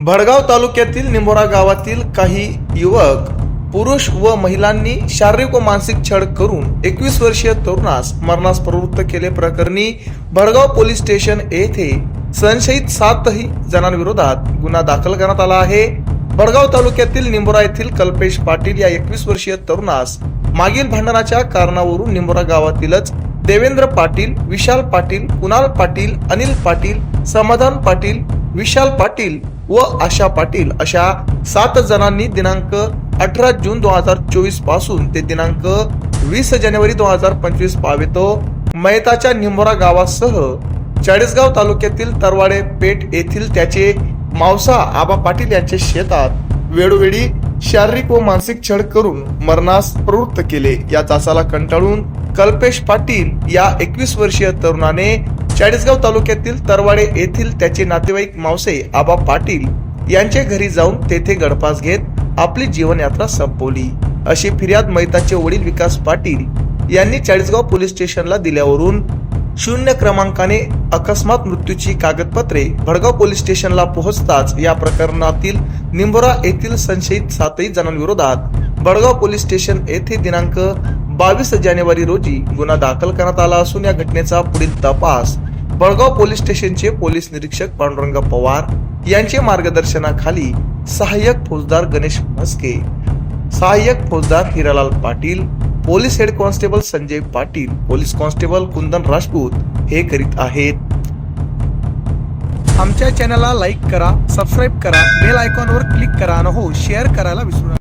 भडगाव तालुक्यातील निंबोरा गावातील काही युवक पुरुष व महिलांनी शारीरिक व मानसिक छळ करून एकवीस वर्षीय तरुणास मरणास प्रवृत्त केले प्रकरणी भडगाव पोलीस स्टेशन येथे संशयित सातही जणांविरोधात गुन्हा दाखल करण्यात आला आहे. भडगाव तालुक्यातील निंबोरा येथील कल्पेश पाटील या एकवीस वर्षीय तरुणास मागील भांडणाच्या कारणावरून निंबोरा गावातीलच देवेंद्र पाटील विशाल पाटील कुणाल पाटील अनिल पाटील समाधान पाटील विशाल पाटील व आशा पाटील अशा सात जणांनी दिनांक अठरा जून दोन हजार चोवीसपासून ते दिनांक वीस जानेवारी दोन हजार पंचवीस पावेतो. मयताच्या निंबोरा गावासह चाळीसगाव तालुक्यातील तरवाडे पेठ येथील त्याचे मावसा आबा पाटील यांच्या शेतात वेळोवेळी शारीरिक व मानसिक छळ करून मरणास प्रवृत्त केले. या तासाला कंटाळून कल्पेश पाटील या एकवीस वर्षीय तरुणाने चाळीसगाव तालुक्यातील तरवाडे येथील त्याचे नातेवाईक मावसे आबा पाटील यांच्या घरी जाऊन तेथे गडपास घेत आपली जीवनयात्रा संपवली. अशी फिर्याद मैताचे वडील विकास पाटील यांनी चाळीसगाव पोलीस स्टेशनला दिल्यावरून शून्य क्रमांकाने अकस्मात मृत्यूची कागदपत्रे भडगाव पोलीस स्टेशनला पोहोचताच या प्रकरणातील निंबोरा येथील संशयित सातही जणांविरोधात भडगाव पोलीस स्टेशन येथे दिनांक बावीस जानेवारी रोजी गुन्हा दाखल करण्यात आला असून या घटनेचा पुढील तपास बळगाव पोलीस स्टेशनचे पोलीस निरीक्षक पांडुरंग पवार यांचे मार्गदर्शनाखाली सहाय्यक फौजदार गणेश म्हस्के सहाय्यक फौजदार Hiralal Patil police head constable Sanjay Patil police constable Kundan Rajput हे करीत आहेत. आमच्या चॅनलला लाईक करा सबस्क्राईब करा बेल आयकॉनवर क्लिक करा आणि हो शेअर करायला विसरू नका.